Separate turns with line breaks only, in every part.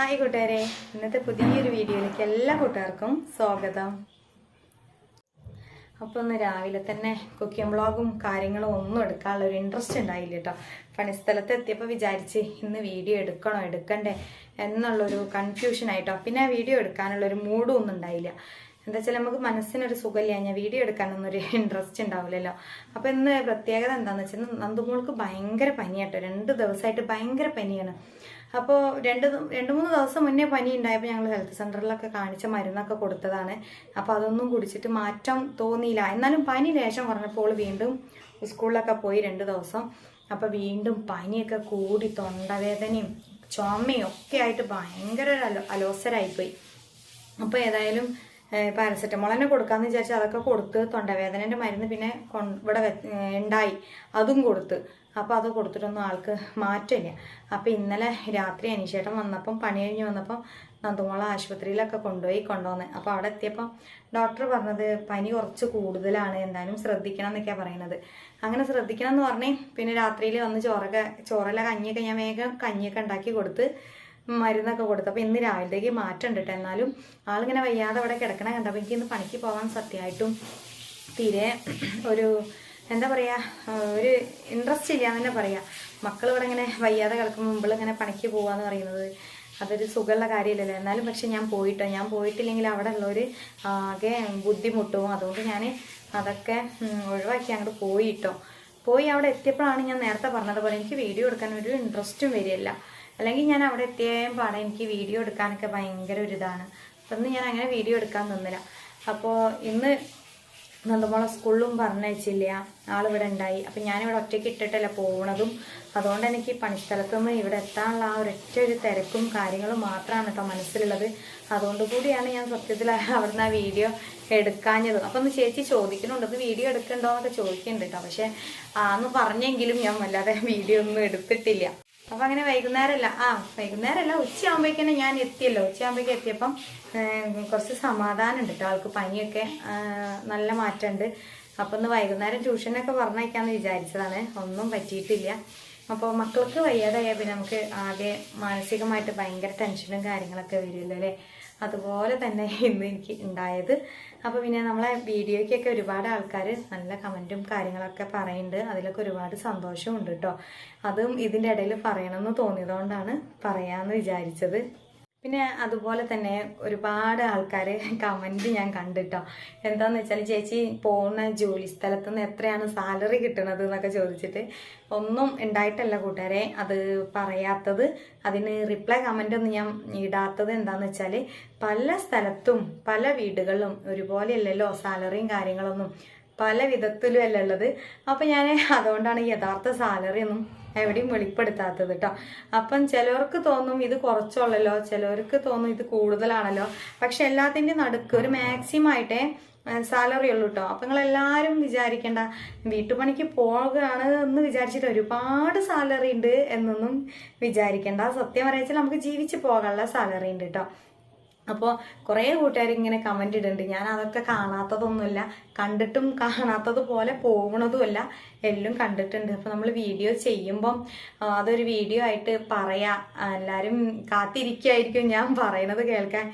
Hi കൂട്ടുകാരെ. ഇന്നത്തെ പുതിയൊരു വീഡിയോയിലേക്ക് എല്ലാ കൂട്ടുകാർക്കും സ്വാഗതം. അപ്പോൾ ഒന്ന് രാവിലെ തന്നെ കുക്കിംഗ് വ്ളോഗും കാര്യങ്ങളും ഒന്നും എടുക്കാനുള്ള ഒരു ഇൻട്രസ്റ്റ് ഉണ്ടായില്ല കേട്ടോ. പണിസ്ഥലത്ത് എത്തിയപ്പോൾ വിചാരിച്ച് ഇന്ന് വീഡിയോ എടുക്കണോ എടുക്കണ്ടേ എന്നുള്ളൊരു കൺഫ്യൂഷൻ ആയിട്ടോ. പിന്നെ ആ വീഡിയോ എടുക്കാനുള്ളൊരു മൂഡും ഒന്നും ഉണ്ടായില്ല. എന്താ വെച്ചാൽ നമുക്ക് മനസ്സിനൊരു സുഖമില്ല. ഞാൻ വീഡിയോ എടുക്കാനൊന്നും ഒരു ഇൻട്രസ്റ്റ് ഉണ്ടാവില്ലല്ലോ. അപ്പോൾ ഇന്ന് പ്രത്യേകത എന്താണെന്ന് വെച്ചാൽ നന്ദുമോൾക്ക് ഭയങ്കര പനിയാട്ടോ. രണ്ട് ദിവസമായിട്ട് ഭയങ്കര പനിയാണ്. അപ്പോൾ രണ്ട് രണ്ട് മൂന്ന് ദിവസം മുന്നേ പനി ഉണ്ടായപ്പോൾ ഞങ്ങൾ ഹെൽത്ത് സെന്ററിലൊക്കെ കാണിച്ച മരുന്നൊക്കെ കൊടുത്തതാണ്. അപ്പോൾ അതൊന്നും കുടിച്ചിട്ട് മാറ്റം തോന്നിയില്ല. എന്നാലും പനി ലേശം കുറഞ്ഞപ്പോൾ വീണ്ടും സ്കൂളിലൊക്കെ പോയി രണ്ട് ദിവസം. അപ്പോൾ വീണ്ടും പനിയൊക്കെ കൂടി തൊണ്ടവേദനയും ചുമയും ഒക്കെ ആയിട്ട് ഭയങ്കര ഒരു അലോ അലോസരായിപ്പോയി അപ്പോൾ ഏതായാലും പാരസെറ്റമോൾ തന്നെ കൊടുക്കാമെന്ന് വിചാരിച്ച് അതൊക്കെ കൊടുത്ത് തൊണ്ടവേദനേന്റെ മരുന്ന് പിന്നെ ഇവിടെ ഉണ്ടായി. അതും കൊടുത്ത്. അപ്പോൾ അത് കൊടുത്തിട്ടൊന്നും ആൾക്ക് മാറ്റമില്ല. അപ്പോൾ ഇന്നലെ രാത്രി അനീഷേട്ടൻ വന്നപ്പം പണി കഴിഞ്ഞ് വന്നപ്പം നന്ദുമോളെ ആശുപത്രിയിലൊക്കെ കൊണ്ടുപോയി കൊണ്ടുവന്ന്. അപ്പോൾ അവിടെ എത്തിയപ്പം ഡോക്ടർ പറഞ്ഞത് പനി കുറച്ച് കൂടുതലാണ് എന്തായാലും ശ്രദ്ധിക്കണം എന്നൊക്കെയാണ് പറയുന്നത് അങ്ങനെ ശ്രദ്ധിക്കണം എന്ന് പറഞ്ഞേ പിന്നെ രാത്രിയിൽ വന്ന് ചോറൊക്കെ ചോറെല്ലാം കഞ്ഞിയൊക്കെ ഞാൻ വേഗം കഞ്ഞിയൊക്കെ ഉണ്ടാക്കി കൊടുത്ത് മരുന്നൊക്കെ കൊടുത്തു. അപ്പോൾ ഇന്ന് രാവിലത്തേക്ക് മാറ്റം കേട്ടോ എന്നാലും ആളിങ്ങനെ വയ്യാതെ അവിടെ കിടക്കണ കണ്ടപ്പോൾ എനിക്ക് ഇന്ന് പണിക്ക് പോകാൻ സത്യമായിട്ടും തീരെ ഒരു എന്താ പറയുക ഒരു ഇൻട്രസ്റ്റ് ഇല്ല എന്ന് തന്നെ പറയാം. മക്കൾ ഇവിടെ ഇങ്ങനെ വയ്യാതെ കിടക്കുമ്പോൾ മുമ്പിൽ ഇങ്ങനെ പണിക്ക് പോവാന്ന് പറയുന്നത് അതൊരു സുഖമുള്ള കാര്യമില്ലല്ലോ. എന്നാലും പക്ഷെ ഞാൻ പോയിട്ടോ ഞാൻ പോയിട്ടില്ലെങ്കിൽ അവിടെ ഉള്ളവർ ആകെ ബുദ്ധിമുട്ടും. അതുകൊണ്ട് ഞാൻ അതൊക്കെ ഒഴിവാക്കി അങ്ങോട്ട് പോയിട്ടോ. പോയി അവിടെ എത്തിയപ്പോഴാണ് ഞാൻ നേരത്തെ പറഞ്ഞതുപോലെ എനിക്ക് വീഡിയോ എടുക്കാൻ ഒരു ഇൻട്രസ്റ്റും വരികയില്ല അല്ലെങ്കിൽ ഞാൻ അവിടെ എത്തിയ പാടെ എനിക്ക് വീഡിയോ എടുക്കാനൊക്കെ ഭയങ്കര ഒരു ഇതാണ്. അപ്പം ഞാൻ അങ്ങനെ വീഡിയോ എടുക്കാൻ നിന്നില്ല. അപ്പോൾ ഇന്ന് നന്ദമോളെ സ്കൂളിലും പറഞ്ഞയച്ചില്ല. ആളിവിടെ ഉണ്ടായി. അപ്പം ഞാനിവിടെ ഒറ്റയ്ക്ക് ഇട്ടിട്ടല്ല പോണതും. അതുകൊണ്ട് എനിക്ക് പണിസ്ഥലത്തു നിന്ന് ഇവിടെ എത്താനുള്ള ആ ഒരൊറ്റ ഒരു തിരക്കും കാര്യങ്ങളും മാത്രമാണ് കേട്ടോ മനസ്സിലുള്ളത്. അതുകൊണ്ട് കൂടിയാണ് ഞാൻ സത്യത്തിൽ അവിടുന്ന് ആ വീഡിയോ എടുക്കാഞ്ഞത്. അപ്പം ഒന്ന് ചേച്ചി ചോദിക്കുന്നുണ്ട് ഇത് വീഡിയോ എടുക്കണ്ടോ? എന്നൊക്കെ ചോദിക്കുന്നുണ്ട് കേട്ടോ. പക്ഷേ ആന്ന് പറഞ്ഞെങ്കിലും ഞാൻ വല്ലാതെ വീഡിയോ ഒന്നും എടുത്തിട്ടില്ല. അപ്പൊ അങ്ങനെ വൈകുന്നേരമല്ല ആ വൈകുന്നേരമല്ല ഉച്ചയാകുമ്പോഴേക്കന്നെ ഞാൻ എത്തിയല്ലോ. ഉച്ചയാകുമ്പോഴേക്കും എത്തിയപ്പം കുറച്ച് സമാധാനം ഉണ്ട് കേട്ടോ ആൾക്ക് പനിയൊക്കെ നല്ല മാറ്റമുണ്ട് അപ്പം ഒന്ന് വൈകുന്നേരം ട്യൂഷനൊക്കെ പറഞ്ഞേക്കാന്ന് വിചാരിച്ചതാണ്. ഒന്നും പറ്റിയിട്ടില്ല. അപ്പോൾ മക്കൾക്ക് വയ്യാതായാൽ പിന്നെ നമുക്ക് ആകെ മാനസികമായിട്ട് ഭയങ്കര ടെൻഷനും കാര്യങ്ങളൊക്കെ വരുമല്ലോ അല്ലേ? അതുപോലെ തന്നെ ഇന്ന് എനിക്ക് ഉണ്ടായത്. അപ്പോൾ പിന്നെ നമ്മളെ വീഡിയോയ്ക്കൊക്കെ ഒരുപാട് ആൾക്കാർ നല്ല കമന്റും കാര്യങ്ങളൊക്കെ പറയുന്നുണ്ട്. അതിലൊക്കെ ഒരുപാട് സന്തോഷമുണ്ട് കേട്ടോ അതും ഇതിന്റെ ഇടയിൽ പറയണമെന്ന് തോന്നിയതുകൊണ്ടാണ് പറയാമെന്ന് വിചാരിച്ചത്. പിന്നെ അതുപോലെ തന്നെ ഒരുപാട് ആൾക്കാർ കമന്റ് ഞാൻ കണ്ടിട്ടോ. എന്താന്ന് വെച്ചാൽ ചേച്ചി പോകുന്ന ജോലി സ്ഥലത്ത് നിന്ന് എത്രയാണ് സാലറി കിട്ടുന്നത് എന്നൊക്കെ ചോദിച്ചിട്ട് ഒന്നും ഉണ്ടായിട്ടല്ല കൂട്ടുകാരെ. അത് പറയാത്തത് അതിന് റിപ്ലൈ കമന്റ് ഒന്നും ഞാൻ ഇടാത്തത് എന്താന്ന് വെച്ചാൽ പല സ്ഥലത്തും പല വീടുകളിലും ഒരുപോലെയല്ലല്ലോ സാലറിയും കാര്യങ്ങളൊന്നും പല വിധത്തിലും അല്ല ഉള്ളത്. അപ്പം ഞാൻ അതുകൊണ്ടാണ് യഥാർത്ഥ സാലറി ഒന്നും എവിടെയും വെളിപ്പെടുത്താത്തത് കേട്ടോ അപ്പം ചിലവർക്ക് തോന്നും ഇത് കുറച്ചുള്ളല്ലോ ചിലവർക്ക് തോന്നും ഇത് കൂടുതലാണല്ലോ. പക്ഷെ എല്ലാത്തിന്റെയും നടുക്ക് ഒരു മാക്സിമം ആയിട്ടേ സാലറി ഉള്ളൂ കേട്ടോ അപ്പം നിങ്ങൾ എല്ലാവരും വിചാരിക്കേണ്ട വീട്ടുപണിക്ക് പോകുകയാണ് എന്ന് വിചാരിച്ചിട്ട് ഒരുപാട് സാലറി ഉണ്ട് എന്നൊന്നും വിചാരിക്കേണ്ട. സത്യം പറയാച്ചാൽ നമുക്ക് ജീവിച്ച് പോകാനുള്ള സാലറി ഉണ്ട് കേട്ടോ അപ്പോൾ കുറേ കൂട്ടുകാർ ഇങ്ങനെ കമന്റ് ഇടുന്നുണ്ട് ഞാൻ അതൊക്കെ കാണാത്തതൊന്നുമില്ല കണ്ടിട്ടും കാണാത്തത് കാണാത്തതുപോലെ പോകണതുമല്ല എല്ലാം കണ്ടിട്ടുണ്ട്. അപ്പോൾ നമ്മൾ വീഡിയോ ചെയ്യുമ്പം അതൊരു വീഡിയോ ആയിട്ട് പറയാം. എല്ലാവരും കാത്തിരിക്കുമായിരിക്കും ഞാൻ പറയണത് കേൾക്കാൻ.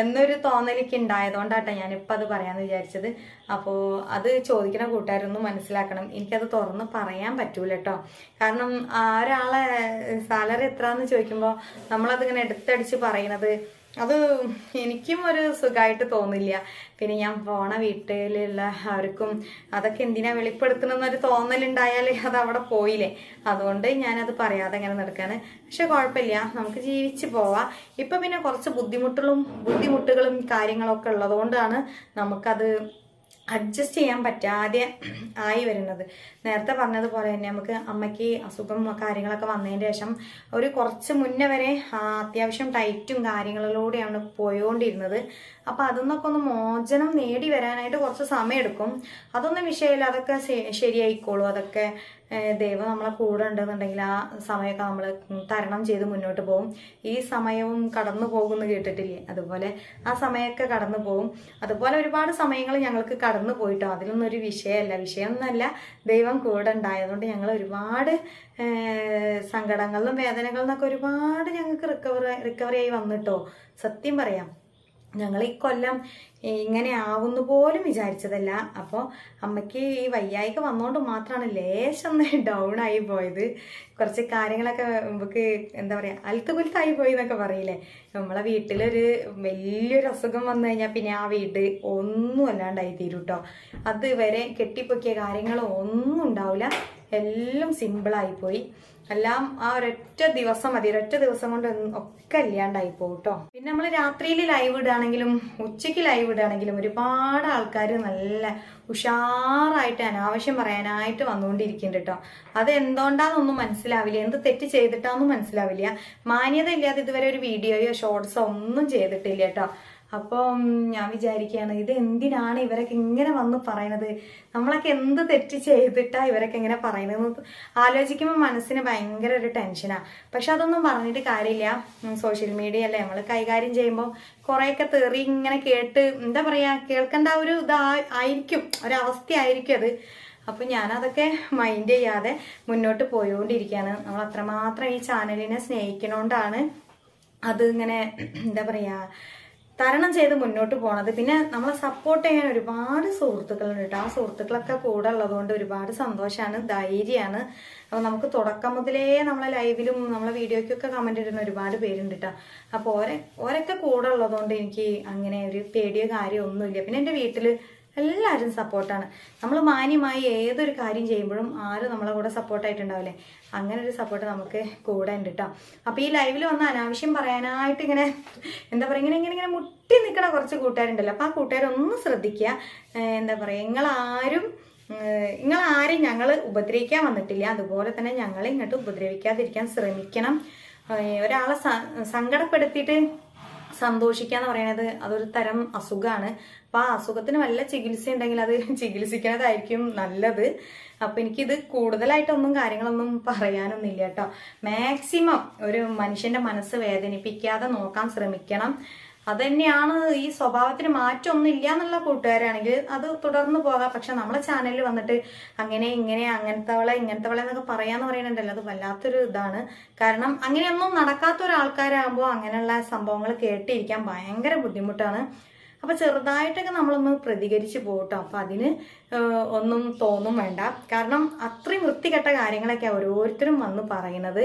എന്നൊരു തോന്നലേക്ക് ഉണ്ടായതുകൊണ്ടാട്ടോ ഞാനിപ്പോൾ അത് പറയാമെന്ന് വിചാരിച്ചത്. അപ്പോൾ അത് ചോദിക്കുന്ന കൂട്ടുകാരൊന്നും മനസ്സിലാക്കണം. എനിക്കത് തുറന്ന് പറയാൻ പറ്റൂല കേട്ടോ കാരണം ഒരാളെ സാലറി എത്രയാണെന്ന് ചോദിക്കുമ്പോൾ നമ്മളതിങ്ങനെ എടുത്തടിച്ച് പറയണത് അത് എനിക്കും ഒരു സുഖമായിട്ട് തോന്നില്ല. പിന്നെ ഞാൻ പോണ വീട്ടിലുള്ള അവർക്കും അതൊക്കെ എന്തിനാ വെളിപ്പെടുത്തണമെന്നൊരു തോന്നലുണ്ടായാൽ അത് അവിടെ പോയില്ലേ. അതുകൊണ്ട് ഞാനത് പറയാതെ അങ്ങനെ നടക്കാണ്. പക്ഷെ കുഴപ്പമില്ല. നമുക്ക് ജീവിച്ച് പോവാം. ഇപ്പൊ പിന്നെ കുറച്ച് ബുദ്ധിമുട്ടുകളും ബുദ്ധിമുട്ടുകളും കാര്യങ്ങളൊക്കെ ഉള്ളതുകൊണ്ടാണ് നമുക്കത് അഡ്ജസ്റ്റ് ചെയ്യാൻ പറ്റാതെ ആയി വരുന്നത്. നേരത്തെ പറഞ്ഞതുപോലെ തന്നെ നമുക്ക് അമ്മയ്ക്ക് അസുഖം കാര്യങ്ങളൊക്കെ വന്നതിന് ശേഷം ഒരു കുറച്ച് മുന്നേ വരെ അത്യാവശ്യം ടൈറ്റും കാര്യങ്ങളിലൂടെയാണ് പോയോണ്ടിരുന്നത്. അപ്പോൾ അതൊന്നൊക്കെ ഒന്ന് മോചനം നേടി വരാനായിട്ട് കുറച്ച് സമയം എടുക്കും അതൊന്നും വിഷയമില്ല. അതൊക്കെ ശരിയായിക്കോളൂ. അതൊക്കെ ദൈവം നമ്മളെ കൂടെ ഉണ്ടെന്നുണ്ടെങ്കിൽ ആ സമയമൊക്കെ നമ്മൾ തരണം ചെയ്ത് മുന്നോട്ട് പോകും. ഈ സമയവും കടന്നു പോകുമെന്ന് കേട്ടിട്ടില്ലേ? അതുപോലെ ആ സമയമൊക്കെ കടന്നു പോകും. അതുപോലെ ഒരുപാട് സമയങ്ങൾ ഞങ്ങൾക്ക് കടന്നു പോയിട്ടോ? അതിലൊന്നും ഒരു വിഷയമല്ല. വിഷയമൊന്നുമല്ല ദൈവം കൂടെ ഉണ്ടായതുകൊണ്ട് ഞങ്ങൾ ഒരുപാട് സങ്കടങ്ങളിലും വേദനകളിൽ നിന്നൊക്കെ ഒരുപാട് ഞങ്ങൾക്ക് റിക്കവർ റിക്കവറി ആയി വന്നിട്ടോ? സത്യം പറയാം. ഞങ്ങൾ ഈ കൊല്ലം ഇങ്ങനെ ആവുന്നു പോലും വിചാരിച്ചതല്ല. അപ്പോൾ അമ്മയ്ക്ക് ഈ വയ്യായിക വന്നുകൊണ്ട് മാത്രമാണ് ലേശം ഡൗൺ ആയി പോയത്. കുറച്ച് കാര്യങ്ങളൊക്കെ നമുക്ക് എന്താ പറയുക അൽത്തുകുലത്തായി പോയി എന്നൊക്കെ പറയില്ലേ? നമ്മളെ വീട്ടിലൊരു വലിയൊരു അസുഖം വന്നു കഴിഞ്ഞാൽ പിന്നെ ആ വീട് ഒന്നും അല്ലാണ്ടായി തീരും കേട്ടോ അതുവരെ കെട്ടിപ്പൊക്കിയ കാര്യങ്ങളോ ഒന്നും ഉണ്ടാവില്ല എല്ലാം സിമ്പിളായിപ്പോയി എല്ലാം ആ ഒരൊറ്റ ദിവസം മതി. ഒരൊറ്റ ദിവസം കൊണ്ട് ഒക്കെ ഇല്ലാണ്ടായി പോകും കേട്ടോ പിന്നെ നമ്മൾ രാത്രിയിൽ ലൈവ് ഇടുകയാണെങ്കിലും ഉച്ചയ്ക്ക് ലൈവ് ഇടുകയാണെങ്കിലും ഒരുപാട് ആൾക്കാർ നല്ല ഉഷാറായിട്ട് അനാവശ്യം പറയാനായിട്ട് വന്നുകൊണ്ടിരിക്കുന്നുണ്ട് കേട്ടോ അത് എന്തുകൊണ്ടാന്നൊന്നും മനസ്സിലാവില്ല. എന്ത് തെറ്റ് ചെയ്തിട്ടാന്നും മനസ്സിലാവില്ല. മാന്യത ഇല്ലാതെ ഇതുവരെ ഒരു വീഡിയോയോ ഷോർട്സോ ഒന്നും ചെയ്തിട്ടില്ല കേട്ടോ അപ്പം ഞാൻ വിചാരിക്കുകയാണ് ഇത് എന്തിനാണ് ഇവരൊക്കെ ഇങ്ങനെ വന്ന് പറയണത് നമ്മളൊക്കെ എന്ത് തെറ്റ് ചെയ്തിട്ടാ ഇവരൊക്കെ ഇങ്ങനെ പറയുന്നത്? ആലോചിക്കുമ്പോൾ മനസ്സിന് ഭയങ്കര ഒരു ടെൻഷനാണ് പക്ഷെ അതൊന്നും പറഞ്ഞിട്ട് കാര്യമില്ല. സോഷ്യൽ മീഡിയ അല്ലേ? നമ്മൾ കൈകാര്യം ചെയ്യുമ്പോൾ കുറേയൊക്കെ തെറി ഇങ്ങനെ കേട്ട് എന്താ പറയുക കേൾക്കേണ്ട ഒരു ഇതാ ആയിരിക്കും ഒരവസ്ഥയായിരിക്കും അത്. അപ്പം ഞാനതൊക്കെ മൈൻഡ് ചെയ്യാതെ മുന്നോട്ട് പോയോണ്ടിരിക്കുകയാണ്. നമ്മൾ അത്രമാത്രം ഈ ചാനലിനെ സ്നേഹിക്കണോണ്ടാണ് അത് ഇങ്ങനെ എന്താ പറയാ തരണം ചെയ്ത് മുന്നോട്ട് പോണത്. പിന്നെ നമ്മളെ സപ്പോർട്ട് ചെയ്യാൻ ഒരുപാട് സുഹൃത്തുക്കളുണ്ട് കേട്ടോ. ആ സുഹൃത്തുക്കളൊക്കെ കൂടെ ഉള്ളതുകൊണ്ട് ഒരുപാട് സന്തോഷമാണ് ധൈര്യമാണ് അപ്പോൾ നമുക്ക് തുടക്കം മുതലേ നമ്മളെ ലൈവിലും നമ്മളെ വീഡിയോയ്ക്കൊക്കെ കമന്റ് ഇടുന്ന ഒരുപാട് പേരുണ്ട് കേട്ടോ. അപ്പോൾ ഓരെ ഓരൊക്കെ കൂടെ ഉള്ളതുകൊണ്ട് എനിക്ക് അങ്ങനെ ഒരു പേടിയോ കാര്യമോ ഒന്നുമില്ല. പിന്നെ എന്റെ വീട്ടിൽ എല്ലാവരും സപ്പോർട്ടാണ്. നമ്മൾ മാന്യമായി ഏതൊരു കാര്യം ചെയ്യുമ്പോഴും ആരും നമ്മളെ കൂടെ സപ്പോർട്ടായിട്ടുണ്ടാവില്ലേ? അങ്ങനെ ഒരു സപ്പോർട്ട് നമുക്ക് കൂടെ ഉണ്ട് കേട്ടോ അപ്പോൾ ഈ ലൈവിൽ വന്ന അനാവശ്യം പറയാനായിട്ട് ഇങ്ങനെ എന്താ പറയുക ഇങ്ങനെ ഇങ്ങനെ ഇങ്ങനെ മുട്ടി നിൽക്കണ കുറച്ച് കൂട്ടുകാരുണ്ടല്ലോ. അപ്പോൾ ആ കൂട്ടുകാരൊന്ന് ശ്രദ്ധിക്കുക. എന്താ പറയുക നിങ്ങളാരും നിങ്ങൾ ഞങ്ങൾ ഉപദ്രവിക്കാൻ വന്നിട്ടില്ല. അതുപോലെ തന്നെ ഞങ്ങളെ ഇങ്ങോട്ട് ഉപദ്രവിക്കാതിരിക്കാൻ ശ്രമിക്കണം. ഒരാളെ സങ്കടപ്പെടുത്തിയിട്ട് സന്തോഷിക്കുക എന്ന് പറയുന്നത് അതൊരു തരം അസുഖമാണ് അപ്പൊ ആ അസുഖത്തിന് വല്ല ചികിത്സ ഉണ്ടെങ്കിൽ അത് ചികിത്സിക്കുന്നതായിരിക്കും നല്ലത്. അപ്പൊ എനിക്കിത് കൂടുതലായിട്ടൊന്നും കാര്യങ്ങളൊന്നും പറയാനൊന്നുമില്ല കേട്ടോ. മാക്സിമം ഒരു മനുഷ്യന്റെ മനസ്സ് വേദനിപ്പിക്കാതെ നോക്കാൻ ശ്രമിക്കണം. അത് തന്നെയാണ് ഈ സ്വഭാവത്തിന് മാറ്റമൊന്നും ഇല്ല എന്നുള്ള കൂട്ടുകാരാണെങ്കിൽ അത് തുടർന്ന് പോകാം. പക്ഷെ നമ്മളെ ചാനലിൽ വന്നിട്ട് അങ്ങനെ ഇങ്ങനെ അങ്ങനത്തെവളെ ഇങ്ങനത്തെവളെ എന്നൊക്കെ പറയാന്ന് പറയുന്നുണ്ടല്ലോ. അത് വല്ലാത്തൊരു ഇതാണ്. കാരണം അങ്ങനെയൊന്നും നടക്കാത്ത ഒരാൾക്കാരാകുമ്പോൾ അങ്ങനെയുള്ള സംഭവങ്ങൾ കേട്ടിരിക്കാൻ ഭയങ്കര ബുദ്ധിമുട്ടാണ്. അപ്പൊ ചെറുതായിട്ടൊക്കെ നമ്മളൊന്ന് പ്രതികരിച്ച് പോകട്ടോ. അപ്പൊ അതിന് ഒന്നും തോന്നും വേണ്ട. കാരണം അത്രയും വൃത്തികെട്ട കാര്യങ്ങളൊക്കെ ഓരോരുത്തരും വന്ന് പറയുന്നത്.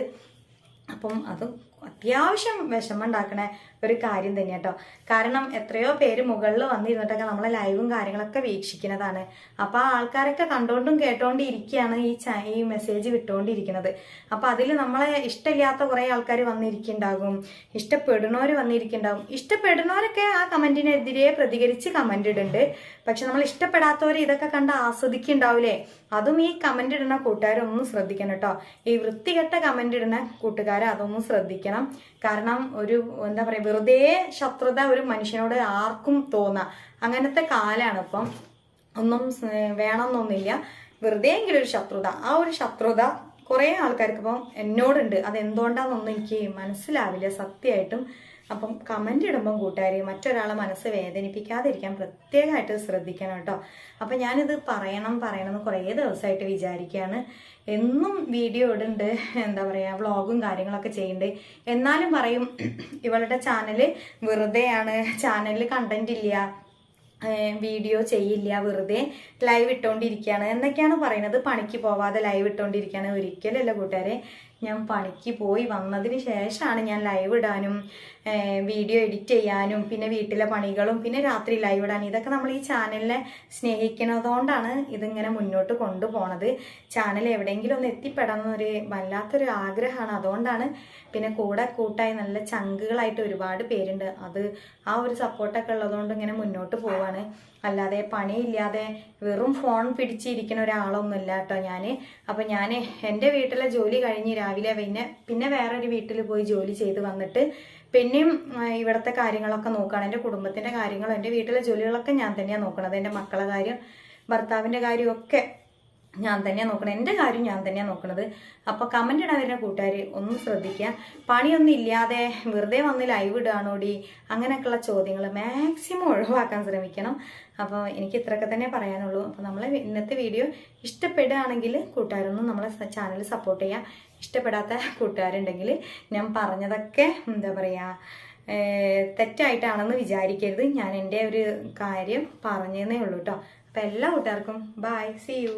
അപ്പം അത് അത്യാവശ്യം വിഷമം ഉണ്ടാക്കണ. ഒരു കാര്യം തന്നെ കേട്ടോ. കാരണം എത്രയോ പേര് മുകളിൽ വന്നിരുന്നിട്ടൊക്കെ നമ്മളെ ലൈവും കാര്യങ്ങളൊക്കെ വീക്ഷിക്കുന്നതാണ്. അപ്പൊ ആ ആൾക്കാരൊക്കെ കണ്ടുകൊണ്ടും കേട്ടോണ്ടും ഇരിക്കുകയാണ് ഈ ഈ മെസ്സേജ് വിട്ടുകൊണ്ടിരിക്കുന്നത് അപ്പൊ അതിൽ നമ്മളെ ഇഷ്ടമില്ലാത്ത കുറെ ആൾക്കാർ വന്നിരിക്കുന്നുണ്ടാകും. ഇഷ്ടപ്പെടുന്നവർ വന്നിരിക്കുന്നുണ്ടാകും. ഇഷ്ടപ്പെടുന്നവരൊക്കെ ആ കമന്റിനെതിരെ പ്രതികരിച്ച് കമന്റ് ഇടുന്നുണ്ട്. പക്ഷെ നമ്മൾ ഇഷ്ടപ്പെടാത്തവർ ഇതൊക്കെ കണ്ട് ആസ്വദിക്കുന്നുണ്ടാവില്ലേ? അതും ഈ കമന്റ് ഇടുന്ന കൂട്ടുകാരൊന്നും ശ്രദ്ധിക്കണം കേട്ടോ. ഈ വൃത്തികെട്ട കമന്റ് ഇടുന്ന കൂട്ടുകാരെ അതൊന്നും ശ്രദ്ധിക്കണം. കാരണം ഒരു എന്താ പറയാ വെറുതെ ശത്രുത ഒരു മനുഷ്യനോട് ആർക്കും തോന്നാം. അങ്ങനത്തെ കാലാണ് ഇപ്പം. ഒന്നും വേണമെന്നൊന്നുമില്ല വെറുതെ എങ്കിലും ഒരു ശത്രുത. ആ ഒരു ശത്രുത കുറേ ആൾക്കാർക്ക് ഇപ്പം എന്നോടുണ്ട്. അത് എന്തുകൊണ്ടാണെന്നൊന്നും എനിക്ക് മനസ്സിലാവില്ല സത്യമായിട്ടും. അപ്പം കമന്റ് ഇടുമ്പം കൂട്ടുകാരി മറ്റൊരാളെ മനസ്സ് വേദനിപ്പിക്കാതിരിക്കാൻ പ്രത്യേകമായിട്ട് ശ്രദ്ധിക്കണം കേട്ടോ. അപ്പം ഞാനിത് പറയണം പറയണം എന്ന് കുറേ ദിവസമായിട്ട് വിചാരിക്കുകയാണ്. എന്നും വീഡിയോ ഇടുന്നുണ്ട് എന്താ പറയുക വ്ളോഗും കാര്യങ്ങളൊക്കെ ചെയ്യുന്നുണ്ട്. എന്നാലും പറയും ഇവളുടെ ചാനൽ വെറുതെയാണ് ചാനലിൽ കണ്ടന്റ് ഇല്ല വീഡിയോ ചെയ്യില്ല വെറുതെ ലൈവ് ഇട്ടുകൊണ്ടിരിക്കുകയാണ് എന്നൊക്കെയാണ് പറയുന്നത് പണിക്ക് പോവാതെ ലൈവ് ഇട്ടുകൊണ്ടിരിക്കുകയാണ് ഒരിക്കലല്ല കൂട്ടുകാരെ ഞാൻ പണിക്ക് പോയി വന്നതിന് ശേഷമാണ് ഞാൻ ലൈവ് ഇടാനും വീഡിയോ എഡിറ്റ് ചെയ്യാനും പിന്നെ വീട്ടിലെ പണികളും പിന്നെ രാത്രി ലൈവ് ഇടാനും ഇതൊക്കെ നമ്മൾ ഈ ചാനലിനെ സ്നേഹിക്കുന്നതുകൊണ്ടാണ് ഇതിങ്ങനെ മുന്നോട്ട് കൊണ്ടുപോണത്. ചാനൽ എവിടെയെങ്കിലും ഒന്ന് എത്തിപ്പെടണം എന്നൊരു വല്ലാത്തൊരു ആഗ്രഹമാണ്. അതുകൊണ്ടാണ് പിന്നെ കൂടെ കൂട്ടായി നല്ല ചങ്കുകളായിട്ട് ഒരുപാട് പേരുണ്ട്. അത് ആ ഒരു സപ്പോർട്ടൊക്കെ ഉള്ളതുകൊണ്ട് ഇങ്ങനെ മുന്നോട്ട് പോവാണ്. അല്ലാതെ പണിയില്ലാതെ വെറും ഫോൺ പിടിച്ചിരിക്കുന്ന ഒരാളൊന്നുമില്ല കേട്ടോ ഞാൻ അപ്പം ഞാൻ എന്റെ വീട്ടിലെ ജോലി കഴിഞ്ഞ് രാവിലെ പിന്നെ പിന്നെ വേറൊരു വീട്ടിൽ പോയി ജോലി ചെയ്ത് വന്നിട്ട് പിന്നെയും ഇവിടുത്തെ കാര്യങ്ങളൊക്കെ നോക്കുകയാണ് എന്റെ കുടുംബത്തിന്റെ കാര്യങ്ങളും എന്റെ വീട്ടിലെ ജോലികളൊക്കെ ഞാൻ തന്നെയാണ് നോക്കണത്. എന്റെ മക്കളെ കാര്യം ഭർത്താവിന്റെ കാര്യമൊക്കെ ഞാൻ തന്നെയാണ് നോക്കണത്. എന്റെ കാര്യം ഞാൻ തന്നെയാണ് നോക്കണത്. അപ്പോൾ കമന്റ് ഇടാൻ വരുന്ന കൂട്ടുകാർ ഒന്ന് ശ്രദ്ധിക്കുക. പണിയൊന്നും ഇല്ലാതെ വെറുതെ വന്ന് ലൈവ് ഇടുകയാണോടി? അങ്ങനെയൊക്കെയുള്ള ചോദ്യങ്ങൾ മാക്സിമം ഒഴിവാക്കാൻ ശ്രമിക്കണം. അപ്പോൾ എനിക്ക് ഇത്രയൊക്കെ തന്നെ പറയാനുള്ളൂ. അപ്പോൾ നമ്മളെ ഇന്നത്തെ വീഡിയോ ഇഷ്ടപ്പെടുകയാണെങ്കിൽ കൂട്ടുകാരൊന്നും നമ്മളെ ചാനൽ സപ്പോർട്ട് ചെയ്യുക. ഇഷ്ടപ്പെടാത്ത കൂട്ടുകാരുണ്ടെങ്കിൽ ഞാൻ പറഞ്ഞതൊക്കെ എന്താ പറയുക തെറ്റായിട്ടാണെന്ന് വിചാരിക്കരുത്. ഞാൻ എന്റെ ഒരു കാര്യം പറഞ്ഞതേ ഉള്ളൂ കേട്ടോ അപ്പോൾ എല്ലാ കൂട്ടുകാർക്കും ബായ് സി യു